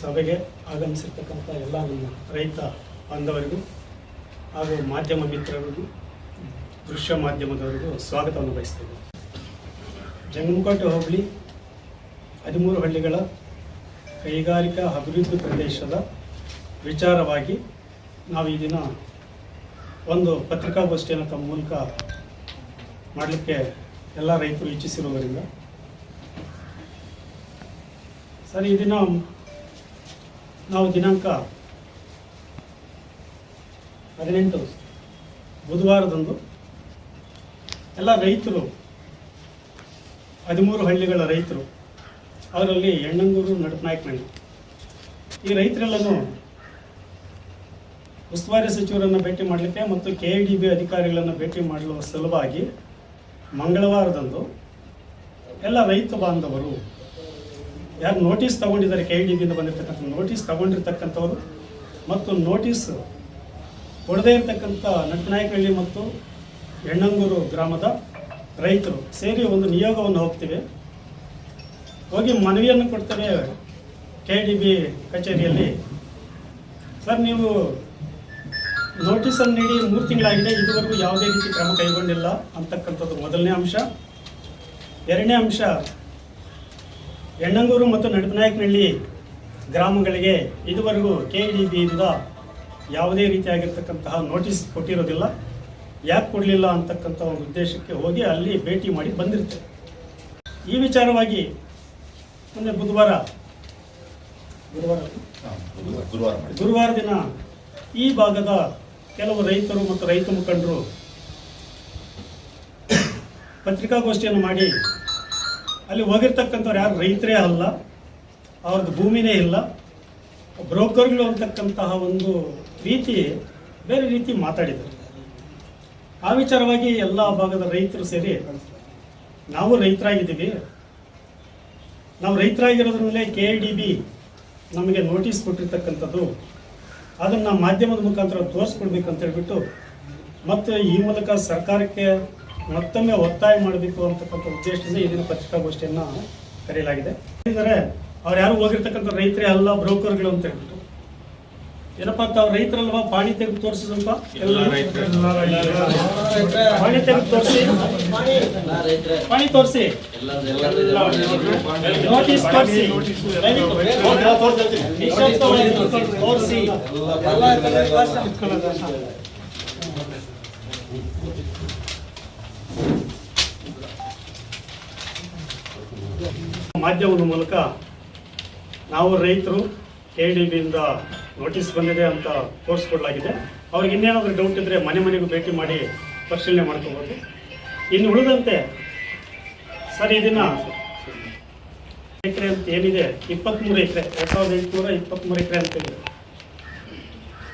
ಸಭೆಗೆ ಆಗಮಿಸಿರ್ತಕ್ಕಂಥ ಎಲ್ಲ ನಮ್ಮ ರೈತ ಬಾಂಧವರಿಗೂ ಹಾಗೂ ಮಾಧ್ಯಮ ಮಿತ್ರರಿಗೂ, ದೃಶ್ಯ ಮಾಧ್ಯಮದವರಿಗೂ ಸ್ವಾಗತವನ್ನು ಬಯಸ್ತೇವೆ ಜಂಗಮಕೋಟೆ ಹೋಬಳಿ ಹದಿಮೂರು ಹಳ್ಳಿಗಳ ಕೈಗಾರಿಕಾ ಅಭಿವೃದ್ಧಿ ಪ್ರದೇಶದ ವಿಚಾರವಾಗಿ ನಾವು ಈ ದಿನ ಒಂದು ಪತ್ರಿಕಾಗೋಷ್ಠಿಯನ್ನು ತಮ್ಮ ಮೂಲಕ ಮಾಡಲಿಕ್ಕೆ ಎಲ್ಲ ರೈತರು ಇಚ್ಛಿಸಿರುವುದರಿಂದ. ಸರ್, ಈ ದಿನ ನಾವು ದಿನಾಂಕ ಹದಿನೆಂಟು ಬುಧವಾರದಂದು ಎಲ್ಲ ರೈತರು, ಹದಿಮೂರು ಹಳ್ಳಿಗಳ ರೈತರು, ಅವರಲ್ಲಿ ಎಣ್ಣಂಗೂರು ಮಂಡಿ. ಈ ರೈತರೆಲ್ಲನೂ ಉಸ್ತುವಾರಿ ಸಚಿವರನ್ನು ಭೇಟಿ ಮಾಡಲಿಕ್ಕೆ ಮತ್ತು ಕೆ ಡಿ ಬಿ ಅಧಿಕಾರಿಗಳನ್ನು ಭೇಟಿ ಮಾಡುವ ಸಲುವಾಗಿ ಮಂಗಳವಾರದಂದು ಎಲ್ಲ ರೈತ ಬಾಂಧವರು ಯಾರು ನೋಟಿಸ್ ತಗೊಂಡಿದ್ದಾರೆ ಕೆ ಡಿ ಬಿಯಿಂದ ಬಂದಿರತಕ್ಕಂಥ ನೋಟಿಸ್ ತಗೊಂಡಿರ್ತಕ್ಕಂಥವ್ರು ಮತ್ತು ನೋಟಿಸ್ ಕೊಡದೇ ಇರತಕ್ಕಂಥ ನಟನಾಯಕಹಳ್ಳಿ ಮತ್ತು ಎಣ್ಣಂಗೂರು ಗ್ರಾಮದ ರೈತರು ಸೇರಿ ಒಂದು ನಿಯೋಗವನ್ನು ಹೋಗ್ತೀವಿ. ಹೋಗಿ ಮನವಿಯನ್ನು ಕೊಡ್ತೇವೆ ಕೆ ಡಿ ಬಿ ಕಚೇರಿಯಲ್ಲಿ. ಸರ್, ನೀವು ನೋಟಿಸನ್ನು ನೀಡಿ ಮೂರು ತಿಂಗಳಾಗಿದೆ, ಇದುವರೆಗೂ ಯಾವುದೇ ರೀತಿ ಕ್ರಮ ಕೈಗೊಂಡಿಲ್ಲ ಅಂತಕ್ಕಂಥದ್ದು ಮೊದಲನೇ ಅಂಶ. ಎರಡನೇ ಅಂಶ ಎಣ್ಣಂಗೂರು ಮತ್ತು ನಡುಪನಾಯಕನಹಳ್ಳಿ ಗ್ರಾಮಗಳಿಗೆ ಇದುವರೆಗೂ ಕೆ ಡಿ ಬಿಯಿಂದ ಯಾವುದೇ ರೀತಿಯಾಗಿರ್ತಕ್ಕಂತಹ ನೋಟಿಸ್ ಕೊಟ್ಟಿರೋದಿಲ್ಲ. ಯಾಕೆ ಕೊಡಲಿಲ್ಲ ಅಂತಕ್ಕಂಥ ಒಂದು ಉದ್ದೇಶಕ್ಕೆ ಹೋಗಿ ಅಲ್ಲಿ ಭೇಟಿ ಮಾಡಿ ಬಂದಿರ್ತೇವೆ ಈ ವಿಚಾರವಾಗಿ ಮೊನ್ನೆ ಬುಧವಾರ ಗುರುವಾರ ಗುರುವಾರ ಗುರುವಾರ ದಿನ ಈ ಭಾಗದ ಕೆಲವು ರೈತರು ಮತ್ತು ರೈತ ಮುಖಂಡರು ಪತ್ರಿಕಾಗೋಷ್ಠಿಯನ್ನು ಮಾಡಿ ಅಲ್ಲಿ ಹೋಗಿರ್ತಕ್ಕಂಥವ್ರು ಯಾರು? ರೈತರೇ ಅಲ್ಲ. ಅವ್ರದ್ದು ಭೂಮಿನೇ ಇಲ್ಲ. ಬ್ರೋಕರ್ಗಳು ಅಂತಕ್ಕಂತಹ ಒಂದು ರೀತಿ ಬೇರೆ ರೀತಿ ಮಾತಾಡಿದರು. ಆ ವಿಚಾರವಾಗಿ ಎಲ್ಲ ಭಾಗದ ರೈತರು ಸೇರಿ ನಾವು ರೈತರಾಗಿದ್ದೀವಿ. ನಾವು ರೈತರಾಗಿರೋದ್ರಲ್ಲೇ ಕೆ ಡಿ ಬಿ ನಮಗೆ ನೋಟಿಸ್ ಕೊಟ್ಟಿರ್ತಕ್ಕಂಥದ್ದು. ಅದನ್ನು ಮಾಧ್ಯಮದ ಮುಖಾಂತರ ತೋರಿಸ್ಕೊಡ್ಬೇಕಂತ ಹೇಳ್ಬಿಟ್ಟು ಮತ್ತು ಈ ಮೂಲಕ ಸರ್ಕಾರಕ್ಕೆ ಮತ್ತೊಮ್ಮೆ ಒತ್ತಾಯ ಮಾಡಬೇಕು ಅಂತಕ್ಕಂಥ ಉದ್ದೇಶದಿಂದ ಈ ದಿನ ಪತ್ರಿಕಾಗೋಷ್ಠಿಯನ್ನು ಕರೆಯಲಾಗಿದೆ. ಇದ್ದಾರೆ ಅವ್ರು ಯಾರು ಹೋಗಿರ್ತಕ್ಕಂಥ ರೈತರೇ ಅಲ್ಲ ಬ್ರೋಕರ್ಗಳು ಅಂತ ಹೇಳ್ಬಿಟ್ಟು. ಏನಪ್ಪಾ ಅಂತ ಅವ್ರು ರೈತರಲ್ವಾ? ಪಾಣಿ ತೆಗೆದು ತೋರಿಸಿ ಸ್ವಲ್ಪ. ಪಾಣಿ ತೆಗೆದು ತೋರಿಸಿ. ಪಾಣಿ ತೋರಿಸಿ. ನೋಟಿಸ್ ತೋರಿಸಿ. ತೋರಿಸಿ. ಮಾಧ್ಯಮದ ಮೂಲಕ ನಾವು ರೈತರು ಕೆ ಡಿ ಬಿಯಿಂದ ನೋಟಿಸ್ ಬಂದಿದೆ ಅಂತ ತೋರಿಸ್ಕೊಡ್ಲಾಗಿದೆ. ಅವ್ರಿಗೆ ಇನ್ನೇನಾದರೂ ಡೌಟ್ ಇದ್ದರೆ ಮನೆ ಮನೆಗೂ ಭೇಟಿ ಮಾಡಿ ಪರಿಶೀಲನೆ ಮಾಡ್ಕೋಬೋದು. ಇನ್ನು ಉಳಿದಂತೆ ಸರ್ ಇದನ್ನ ದಿನ ಎಕರೆ ಅಂತ ಏನಿದೆ? ಇಪ್ಪತ್ತ್ಮೂರು ಎಕರೆ, ಎರಡು ಸಾವಿರದ ಎಂಟುನೂರ ಇಪ್ಪತ್ತ್ಮೂರು ಎಕರೆ ಅಂತ ಇದೆ.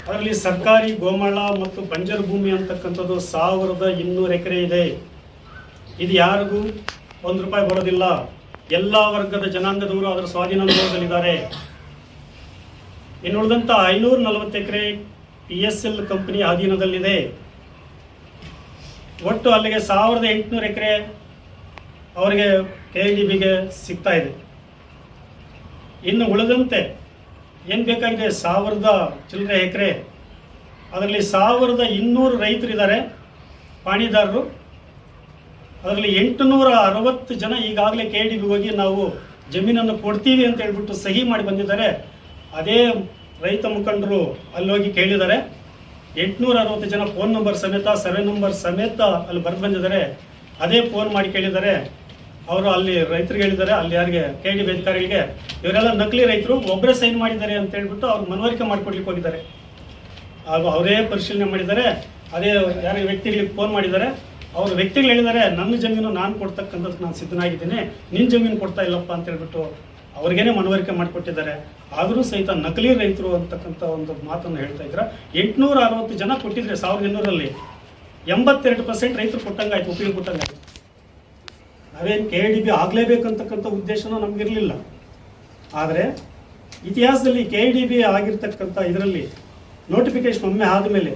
ಅದರಲ್ಲಿ ಸರ್ಕಾರಿ ಗೋಮಾಳ ಮತ್ತು ಬಂಜರು ಭೂಮಿ ಅಂತಕ್ಕಂಥದ್ದು ಸಾವಿರದ ಇನ್ನೂರು ಎಕರೆ ಇದೆ. ಇದು ಯಾರಿಗೂ ಒಂದು ರೂಪಾಯಿ ಬರೋದಿಲ್ಲ. ಎಲ್ಲ ವರ್ಗದ ಜನಾಂಗದವರು ಅದರ ಸ್ವಾಧೀನಾನುಭವದಲ್ಲಿದ್ದಾರೆ. ಇನ್ನು ಉಳಿದಂಥ ಐನೂರ ನಲವತ್ತು acre P S L company ಅಧೀನದಲ್ಲಿದೆ. ಒಟ್ಟು ಅಲ್ಲಿಗೆ ಸಾವಿರದ ಎಂಟುನೂರು ಎಕರೆ ಅವರಿಗೆ ಕೆ ಡಿ ಬಿಗೆ ಸಿಗ್ತಾ ಇದೆ. ಇನ್ನು ಉಳಿದಂತೆ ಏನು ಬೇಕಾಗಿದೆ? ಸಾವಿರದ ಚಿಲ್ಲರೆ ಎಕರೆ. ಅದರಲ್ಲಿ ಸಾವಿರದ ಇನ್ನೂರು ರೈತರಿದ್ದಾರೆ. ಪಾಣಿದಾರರು ಅದರಲ್ಲಿ ಎಂಟುನೂರ ಅರವತ್ತು ಜನ ಈಗಾಗಲೇ ಕೆ ಡಿ ಹೋಗಿ ನಾವು ಜಮೀನನ್ನು ಕೊಡ್ತೀವಿ ಅಂತ ಹೇಳ್ಬಿಟ್ಟು ಸಹಿ ಮಾಡಿ ಬಂದಿದ್ದಾರೆ. ಅದೇ ರೈತ ಮುಖಂಡರು ಅಲ್ಲಿ ಹೋಗಿ ಕೇಳಿದ್ದಾರೆ. ಎಂಟುನೂರ ಅರವತ್ತು ಜನ ಫೋನ್ ನಂಬರ್ ಸಮೇತ, ಸರ್ವೆ ನಂಬರ್ ಸಮೇತ ಅಲ್ಲಿ ಬರೆದು ಬಂದಿದ್ದಾರೆ. ಅದೇ ಫೋನ್ ಮಾಡಿ ಕೇಳಿದ್ದಾರೆ. ಅವರು ಅಲ್ಲಿ ರೈತರಿಗೆ ಹೇಳಿದ್ದಾರೆ, ಅಲ್ಲಿ ಯಾರಿಗೆ ಕೆ ಡಿ ಅಧಿಕಾರಿಗಳಿಗೆ, ಇವರೆಲ್ಲ ನಕಲಿ ರೈತರು, ಒಬ್ಬರೇ ಸೈನ್ ಮಾಡಿದ್ದಾರೆ ಅಂತ ಹೇಳ್ಬಿಟ್ಟು ಅವ್ರು ಮನವರಿಕೆ ಮಾಡಿಕೊಡ್ಲಿಕ್ಕೆ ಹೋಗಿದ್ದಾರೆ. ಹಾಗೂ ಅವರೇ ಪರಿಶೀಲನೆ ಮಾಡಿದ್ದಾರೆ. ಅದೇ ಯಾರಿಗೆ ವ್ಯಕ್ತಿಗಳಿಗೆ ಫೋನ್ ಮಾಡಿದ್ದಾರೆ. ಅವ್ರ ವ್ಯಕ್ತಿಗಳು ಹೇಳಿದ್ದಾರೆ, ನನ್ನ ಜಮೀನು ನಾನು ಕೊಡ್ತಕ್ಕಂಥದ್ದು ನಾನು ಸಿದ್ಧನಾಗಿದ್ದೀನಿ ನಿನ್ನ ಜಮೀನು ಕೊಡ್ತಾ ಇಲ್ಲಪ್ಪ ಅಂತ ಹೇಳ್ಬಿಟ್ಟು ಅವ್ರಿಗೇನೆ ಮನವರಿಕೆ ಮಾಡಿಕೊಟ್ಟಿದ್ದಾರೆ. ಆದರೂ ಸಹಿತ ನಕಲಿ ರೈತರು ಅಂತಕ್ಕಂಥ ಒಂದು ಮಾತನ್ನು ಹೇಳ್ತಾ ಇದ್ದಾರೆ ಎಂಟುನೂರ ಅರವತ್ತು ಜನ ಕೊಟ್ಟಿದ್ರೆ ಸಾವಿರದ ಇನ್ನೂರಲ್ಲಿ ಎಂಬತ್ತೆರಡು ಪರ್ಸೆಂಟ್ ರೈತರು ಕೊಟ್ಟಂಗಾಯ್ತು, ಉಪಯೋಗ ಕೊಟ್ಟಂಗಾಯ್ತು. ನಾವೇನು ಕೆ ಡಿ ಬಿ ಆಗಲೇಬೇಕಂತಕ್ಕಂಥ ಉದ್ದೇಶನೂ ನಮಗಿರಲಿಲ್ಲ. ಆದರೆ ಇತಿಹಾಸದಲ್ಲಿ ಕೆ ಡಿ ಬಿ ಆಗಿರ್ತಕ್ಕಂಥ ಇದರಲ್ಲಿ ನೋಟಿಫಿಕೇಶನ್ ಒಮ್ಮೆ ಆದಮೇಲೆ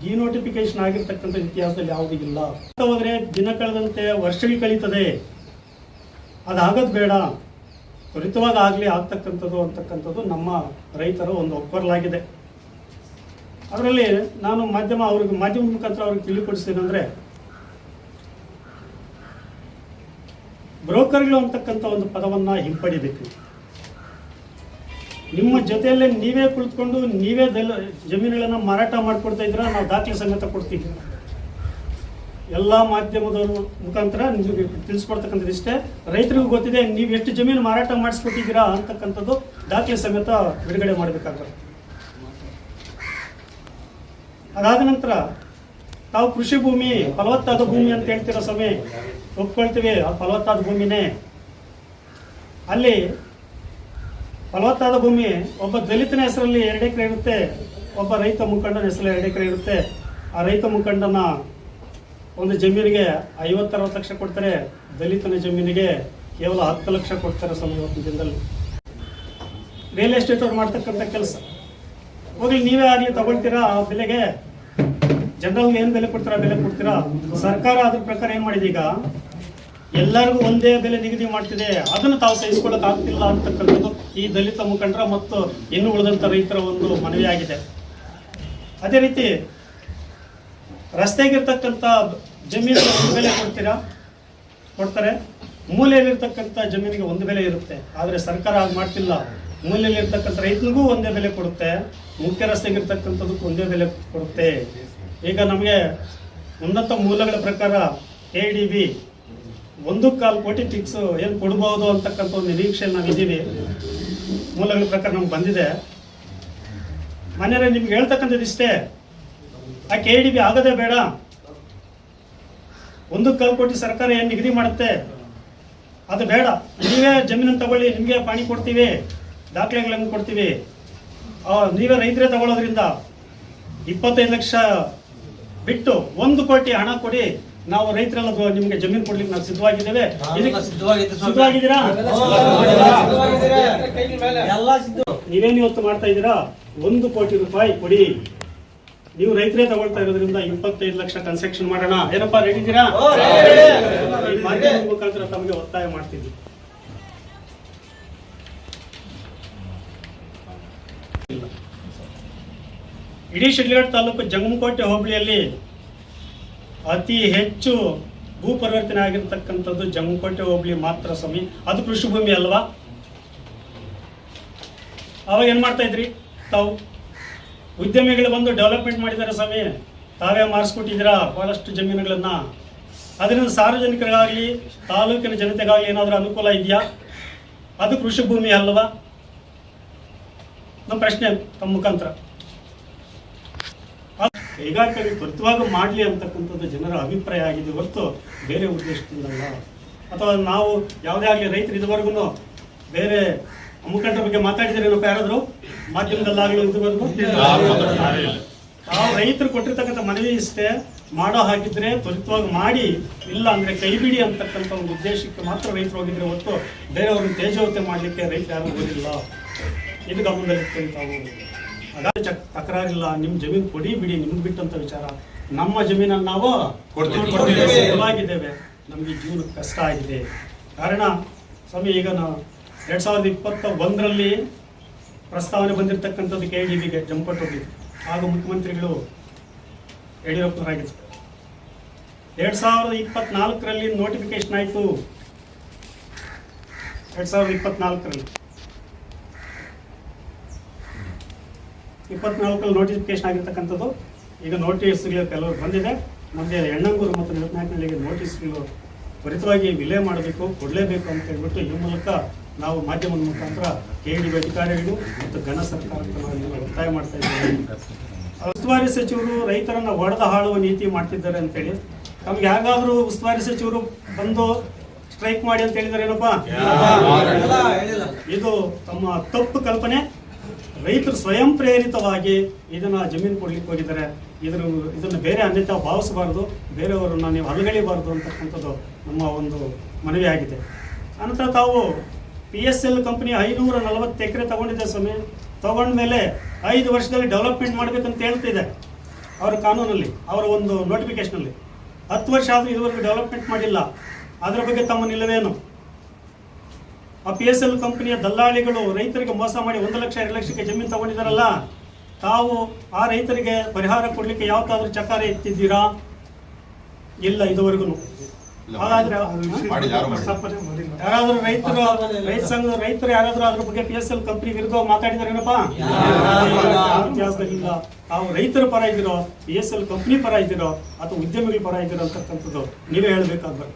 ಡಿನೋಟಿಫಿಕೇಶನ್ ಆಗಿರ್ತಕ್ಕಂಥ ಇತಿಹಾಸದಲ್ಲಿ ಯಾವುದೂ ಇಲ್ಲ. ಹೋದರೆ ದಿನ ಕಳೆದಂತೆ ವರ್ಷಗಳು ಕಳೀತದೆ. ಅದಾಗೋದು ಬೇಡ. ತ್ವರಿತವಾಗಿ ಆಗಲಿ ಆಗ್ತಕ್ಕಂಥದ್ದು ಅಂತಕ್ಕಂಥದ್ದು ನಮ್ಮ ರೈತರ ಒಂದು ಒಪ್ಪರಲಾಗಿದೆ ಅದರಲ್ಲಿ ನಾನು ಮಾಧ್ಯಮ ಅವ್ರಿಗೆ, ಮಾಧ್ಯಮ ಮುಖಾಂತರ ಅವ್ರಿಗೆ ಅಂದರೆ, ಬ್ರೋಕರ್ಗಳು ಅಂತಕ್ಕಂಥ ಒಂದು ಪದವನ್ನು ಹಿಂಪಡಿಬೇಕು. ನಿಮ್ಮ ಜೊತೆಯಲ್ಲೇ ನೀವೇ ಕುಳಿತುಕೊಂಡು ನೀವೇ ದಲ್ ಜಮೀನುಗಳನ್ನು ಮಾರಾಟ ಮಾಡಿಕೊಡ್ತಾ ಇದ್ದೀರಾ? ನಾವು ದಾಖಲೆ ಸಮೇತ ಕೊಡ್ತೀವಿ. ಎಲ್ಲ ಮಾಧ್ಯಮದವರು ಮುಖಾಂತರ ನಿಮಗೆ ತಿಳಿಸ್ಕೊಡ್ತಕ್ಕಂಥದ್ದು ಇಷ್ಟೇ. ರೈತರಿಗೂ ಗೊತ್ತಿದೆ, ನೀವು ಎಷ್ಟು ಜಮೀನು ಮಾರಾಟ ಮಾಡಿಸ್ಕೊಟ್ಟಿದ್ದೀರಾ ಅಂತಕ್ಕಂಥದ್ದು ದಾಖಲೆ ಸಮೇತ ಬಿಡುಗಡೆ ಮಾಡಬೇಕಾಗುತ್ತೆ ಅದಾದ ನಂತರ ತಾವು ಕೃಷಿ ಭೂಮಿ, ಫಲವತ್ತಾದ ಭೂಮಿ ಅಂತ ಹೇಳ್ತಿರೋ ಸಮಯ ಒಪ್ಕೊಳ್ತೀವಿ, ಆ ಫಲವತ್ತಾದ ಭೂಮಿನೇ. ಅಲ್ಲಿ ಫಲವತ್ತಾದ ಭೂಮಿ, ಒಬ್ಬ ದಲಿತನ ಹೆಸರಲ್ಲಿ ಎರಡು ಎಕರೆ ಇರುತ್ತೆ, ಒಬ್ಬ ರೈತ ಮುಖಂಡನ ಹೆಸರಲ್ಲಿ ಎರಡು ಎಕರೆ ಇರುತ್ತೆ. ಆ ರೈತ ಮುಖಂಡನ ಒಂದು ಜಮೀನಿಗೆ ಐವತ್ತರವತ್ತು ಲಕ್ಷ ಕೊಡ್ತಾರೆ, ದಲಿತನ ಜಮೀನಿಗೆ ಕೇವಲ ಹತ್ತು ಲಕ್ಷ ಕೊಡ್ತಾರೆ ಸ್ವಲ್ಪ ಇವತ್ತಿನ ದಿನದಲ್ಲಿ. ರಿಯಲ್ ಎಸ್ಟೇಟ್ ಅವ್ರು ಮಾಡ್ತಕ್ಕಂಥ ಕೆಲಸ. ಹೋಗ್ಲಿ, ನೀವೇ ಆಗಲಿ ತಗೊಳ್ತೀರಾ ಆ ಬೆಲೆಗೆ? ಜನರಲ್ ಏನು ಬೆಲೆ ಕೊಡ್ತೀರಾ ಬೆಲೆ ಕೊಡ್ತೀರಾ? ಸರ್ಕಾರ ಅದ್ರ ಪ್ರಕಾರ ಏನು ಮಾಡಿದೆ ಈಗ ಎಲ್ಲರಿಗೂ ಒಂದೇ ಬೆಲೆ ನಿಗದಿ ಮಾಡ್ತಿದೆ. ಅದನ್ನು ತಾವು ಸಹಿಸಿಕೊಳ್ಳಕ್ ಆಗ್ತಿಲ್ಲ ಅಂತಕ್ಕಂಥದ್ದು ಈ ದಲಿತ ಮುಖಂಡರ ಮತ್ತು ಇನ್ನು ಉಳಿದಂಥ ರೈತರ ಒಂದು ಮನವಿಯಾಗಿದೆ ಅದೇ ರೀತಿ ರಸ್ತೆಗಿರ್ತಕ್ಕಂಥ ಜಮೀನಿಗೆ ಒಂದು ಬೆಲೆ ಕೊಡ್ತೀರಾ? ಕೊಡ್ತಾರೆ. ಮೂಲೆಯಲ್ಲಿರ್ತಕ್ಕಂಥ ಜಮೀನಿಗೆ ಒಂದು ಬೆಲೆ ಇರುತ್ತೆ. ಆದರೆ ಸರ್ಕಾರ ಹಾಗೆ ಮಾಡ್ತಿಲ್ಲ. ಮೂಲೆಯಲ್ಲಿರ್ತಕ್ಕಂಥ ರೈತನಿಗೂ ಒಂದೇ ಬೆಲೆ ಕೊಡುತ್ತೆ. ಮುಖ್ಯ ರಸ್ತೆಗಿರ್ತಕ್ಕಂಥದಕ್ಕೂ ಒಂದೇ ಬೆಲೆ ಕೊಡುತ್ತೆ. ಈಗ ನಮಗೆ ಉನ್ನತ ಮೂಲಗಳ ಪ್ರಕಾರ ಎ ಡಿ ಬಿ ಒಂದು ಕಾಲು ಕೋಟಿ ಫಿಕ್ಸ್ ಏನು ಕೊಡ್ಬೋದು ಅಂತಕ್ಕಂಥ ಒಂದು ನಿರೀಕ್ಷೆಯಲ್ಲಿ ನಾವಿದ್ದೀವಿ ಮೂಲಗಳ ಪ್ರಕಾರ ನಮ್ಗೆ ಬಂದಿದೆ. ಮನೆಯಲ್ಲಿ ನಿಮ್ಗೆ ಹೇಳ್ತಕ್ಕಂಥದ್ದು ಇಷ್ಟೇ. ಆ ಕೆ ಡಿ ಬಿ ಆಗದೆ ಬೇಡ. ಒಂದು ಕಾಲು ಕೋಟಿ ಸರ್ಕಾರ ಏನು ನಿಗದಿ ಮಾಡುತ್ತೆ? ಅದು ಬೇಡ. ನೀವೇ ಜಮೀನನ್ನು ತಗೊಳ್ಳಿ, ನಿಮಗೆ ಪಾಣಿ ಕೊಡ್ತೀವಿ, ದಾಖಲೆಗಳನ್ನು ಕೊಡ್ತೀವಿ. ನೀವೇ ರೈತರೇ ತಗೊಳ್ಳೋದ್ರಿಂದ ಇಪ್ಪತ್ತೈದು ಲಕ್ಷ ಬಿಟ್ಟು ಒಂದು ಕೋಟಿ ಹಣ ಕೊಡಿ. ನಾವು ರೈತರೆಲ್ಲ ನಿಮ್ಗೆ ಜಮೀನು ಕೊಡ್ಲಿಕ್ಕೆ ನಾವು ಸಿದ್ಧವಾಗಿದ್ದೇವೆ? ಸಿದ್ಧವಾಗಿದ್ದೀರಾ? ನೀವೇನು ಇವತ್ತು ಮಾಡ್ತಾ ಇದ್ದೀರಾ? ಒಂದು ಕೋಟಿ ರೂಪಾಯಿ ಕೊಡಿ. ನೀವು ರೈತರೇ ತಗೊಳ್ತಾ ಇರೋದ್ರಿಂದ ಇಪ್ಪತ್ತೈದು ಲಕ್ಷ ಕನ್ಸ್ಟ್ರಕ್ಷನ್ ಮಾಡೋಣ. ಏನಪ್ಪಾ ರೆಡಿ ಇದ್ದೀರಾ? ಈ ಮಾಧ್ಯಮದ ಮುಖಾಂತರ ತಮಗೆ ಒತ್ತಾಯ ಮಾಡ್ತಿದ್ವಿ ಇಡೀ ಶಿಡ್ಲಘಟ್ಟ ತಾಲೂಕು ಜಂಗಮಕೋಟೆ ಹೋಬಳಿಯಲ್ಲಿ ಅತಿ ಹೆಚ್ಚು ಭೂ ಪರಿವರ್ತನೆ ಆಗಿರ್ತಕ್ಕಂಥದ್ದು ಜಂಗಮಕೋಟೆ ಹೋಗ್ಲಿ ಮಾತ್ರ ಸ್ವಾಮಿ. ಅದು ಕೃಷಿ ಭೂಮಿ ಅಲ್ವಾ? ಅವಾಗ ಏನು ಮಾಡ್ತಾ ಇದ್ರಿ? ತಾವು ಉದ್ಯಮಿಗಳು ಬಂದು ಡೆವಲಪ್ಮೆಂಟ್ ಮಾಡಿದ್ದಾರೆ ಸ್ವಾಮಿ. ತಾವೇ ಮಾರಿಸ್ಕೊಟ್ಟಿದ್ದೀರಾ ಬಹಳಷ್ಟು ಜಮೀನುಗಳನ್ನ? ಅದರಿಂದ ಸಾರ್ವಜನಿಕರಿಗಾಗಲಿ, ತಾಲೂಕಿನ ಜನತೆಗಾಗಲಿ ಏನಾದರೂ ಅನುಕೂಲ ಇದೆಯಾ? ಅದು ಕೃಷಿ ಭೂಮಿ ಅಲ್ವಾ? ನಮ್ಮ ಪ್ರಶ್ನೆ ತಮ್ಮ ಮುಖಾಂತರ. ಕೈಗಾರಿಕೆಗೆ ತ್ವರಿತವಾಗಿ ಮಾಡಲಿ ಅಂತಕ್ಕಂಥದ್ದು ಜನರ ಅಭಿಪ್ರಾಯ ಆಗಿದೆ ಹೊರತು ಬೇರೆ ಉದ್ದೇಶದಿಂದಲ್ಲ. ಅಥವಾ ನಾವು ಯಾವುದೇ ಆಗಲಿ ರೈತರು ಇದುವರೆಗೂ ಬೇರೆ ಮುಖಂಡರ ಬಗ್ಗೆ ಮಾತಾಡಿದ್ದೀರೇನಪ್ಪ ಯಾರಾದರೂ? ಮಾಧ್ಯಮದಲ್ಲಾಗಲಿ ಇದುವರೆಗೂ? ತಾವು ರೈತರು ಕೊಟ್ಟಿರ್ತಕ್ಕಂಥ ಮನವಿ ಇಷ್ಟೇ. ಮಾಡೋ ಹಾಕಿದ್ರೆ ತ್ವರಿತವಾಗಿ ಮಾಡಿ. ಇಲ್ಲ ಅಂದರೆ ಕೈ ಬಿಡಿ ಅಂತಕ್ಕಂಥ ಒಂದು ಉದ್ದೇಶಕ್ಕೆ ಮಾತ್ರ ರೈತರು ಹೋಗಿದ್ರೆ ಹೊತ್ತು ಬೇರೆಯವ್ರನ್ನ ತೇಜವತೆ ಮಾಡಲಿಕ್ಕೆ ರೈತರು ಯಾರು ಹೋಗಿಲ್ಲ. ಇದು ಗಮನದಲ್ಲಿ ತಾವು ತಕರಾರಿಲ್ಲ ನಿಮ್ಮ ಜಮೀನು ಕೊಡಿ ಬಿಡಿ ನಿಮ್ಗೆ ಬಿಟ್ಟಂತ ವಿಚಾರ. ನಮ್ಮ ಜಮೀನನ್ನು ನಾವು. ಸಿದ್ಧವಾಗಿದ್ದೇವೆ ನಮಗೆ ಜೀವನಕ್ಕೆ ಕಷ್ಟ ಆಗಿದೆ. ಕಾರಣ ಸ್ವಾಮಿ ಈಗ ನಾವು ಎರಡು ಸಾವಿರದ ಇಪ್ಪತ್ತ ಒಂದರಲ್ಲಿ ಪ್ರಸ್ತಾವನೆ ಬಂದಿರತಕ್ಕಂಥದ್ದು ಕೆ ಡಿ ಬಿಗೆ ಜಂಪಟ್ಟೋಗಿ ಆಗ ಮುಖ್ಯಮಂತ್ರಿಗಳು ಯಡಿಯೂರಪ್ಪನವರಾಗಿದ್ದರು ಎರಡು ಸಾವಿರದ ಇಪ್ಪತ್ನಾಲ್ಕರಲ್ಲಿ ನೋಟಿಫಿಕೇಶನ್ ಆಯಿತು. ಎರಡು ಸಾವಿರದ ಇಪ್ಪತ್ನಾಲ್ಕರಲ್ಲಿ. ಇಪ್ಪತ್ನಾಲ್ಕರಲ್ಲಿ ನೋಟಿಫಿಕೇಶನ್ ಆಗಿರ್ತಕ್ಕಂಥದ್ದು. ಈಗ ನೋಟಿಸ್ಗಳು ಕೆಲವರು ಬಂದಿದೆ. ಮುಂದೆ ಎಣ್ಣಂಗೂರು ಮತ್ತು ನಿರತ್ನಾಯಕನಹಳ್ಳಿಗೆ ನೋಟಿಸ್ಗಳು ತ್ವರಿತವಾಗಿ ವಿಲೇ ಮಾಡಬೇಕು ಕೊಡಲೇಬೇಕು ಅಂತ ಹೇಳ್ಬಿಟ್ಟು ಈ ಮೂಲಕ ನಾವು ಮಾಧ್ಯಮದ ಮುಖಾಂತರ ಕೆ ಡಿ ಅಧಿಕಾರಿಗಳು ಮತ್ತು ಘನ ಸರ್ಕಾರಕ್ಕೆ ನಾವು ಒತ್ತಾಯ ಮಾಡ್ತಾ ಇದ್ದೀವಿ. ಉಸ್ತುವಾರಿ ಸಚಿವರು ರೈತರನ್ನ ಒಡೆದ ಹಾಳುವ ನೀತಿ ಮಾಡ್ತಿದ್ದಾರೆ ಅಂತೇಳಿ ನಮ್ಗೆ ಯಾವಾಗಾದ್ರೂ ಉಸ್ತುವಾರಿ ಸಚಿವರು ಬಂದು ಸ್ಟ್ರೈಕ್ ಮಾಡಿ ಅಂತ ಹೇಳಿದಾರೆ ಏನಪ್ಪಾ? ಇದು ತಮ್ಮ ತಪ್ಪು ಕಲ್ಪನೆ. ರೈತರು ಸ್ವಯಂ ಪ್ರೇರಿತವಾಗಿ ಇದನ್ನ ಜಮೀನು ಕೊಡ್ಲಿಕ್ಕೆ ಹೋಗಿದ್ದಾರೆ. ಇದ್ರ ಇದನ್ನು ಬೇರೆ ಅನ್ಯತಾ ಭಾವಿಸಬಾರದು, ಬೇರೆಯವರನ್ನ ನೀವು ಅಲಗಳಿಬಾರದು ಅಂತಕ್ಕಂಥದ್ದು ನಮ್ಮ ಒಂದು ಮನವಿ ಆಗಿದೆ. ಅನಂತರ ತಾವು ಪಿ ಎಸ್ ಎಲ್ ಕಂಪನಿ ಐನೂರ ನಲವತ್ತು ಎಕರೆ ತಗೊಂಡಿದೆ ಸ್ವಾಮಿ. ತಗೊಂಡ್ಮೇಲೆ ಐದು ವರ್ಷದಲ್ಲಿ ಡೆವಲಪ್ಮೆಂಟ್ ಮಾಡಬೇಕಂತ ಹೇಳ್ತಿದೆ ಅವರ ಕಾನೂನಲ್ಲಿ, ಅವರ ಒಂದು ನೋಟಿಫಿಕೇಶನಲ್ಲಿ ಹತ್ತು ವರ್ಷ ಆದರೂ ಇದುವರೆಗೂ ಡೆವಲಪ್ಮೆಂಟ್ ಮಾಡಿಲ್ಲ. ಅದರ ಬಗ್ಗೆ ತಮ್ಮ ನಿಲುವೇನು? ಆ ಪಿ ಎಸ್ ಎಲ್ ಕಂಪನಿಯ ದಲ್ಲಾಳಿಗಳು ರೈತರಿಗೆ ಮೋಸ ಮಾಡಿ ಒಂದು ಲಕ್ಷ ಎರಡು ಲಕ್ಷಕ್ಕೆ ಜಮೀನು ತಗೊಂಡಿದ್ದಾರಲ್ಲ ತಾವು ಆ ರೈತರಿಗೆ ಪರಿಹಾರ ಕೊಡ್ಲಿಕ್ಕೆ ಯಾವತ್ತಾದ್ರೂ ಚಕಾರ ಎತ್ತಿದ್ದೀರಾ? ಇಲ್ಲ ಇದುವರೆಗೂ ಹಾಗಾದ್ರೆ. ಯಾರಾದ್ರೂ ರೈತರು ರೈತ ಸಂಘ ರೈತರು ಯಾರಾದ್ರೂ ಅದ್ರ ಬಗ್ಗೆ ಪಿ ಎಸ್ ಎಲ್ ಕಂಪನಿ ವಿರುದ್ಧ ಮಾತಾಡಿದಾರೇನಪ್ಪ ಇಲ್ಲ ತಾವು ರೈತರ ಪರ ಇದ್ದೀರೋ ಪಿ ಎಸ್ ಎಲ್ ಕಂಪ್ನಿ ಪರ ಇದ್ದೀರೋ ಅಥವಾ ಉದ್ಯಮಿಗಳ ಪರ ಇದ್ದೀರೋ ಅಂತಕ್ಕಂಥದ್ದು ನೀವೇ ಹೇಳ್ಬೇಕಾದ್ರೆ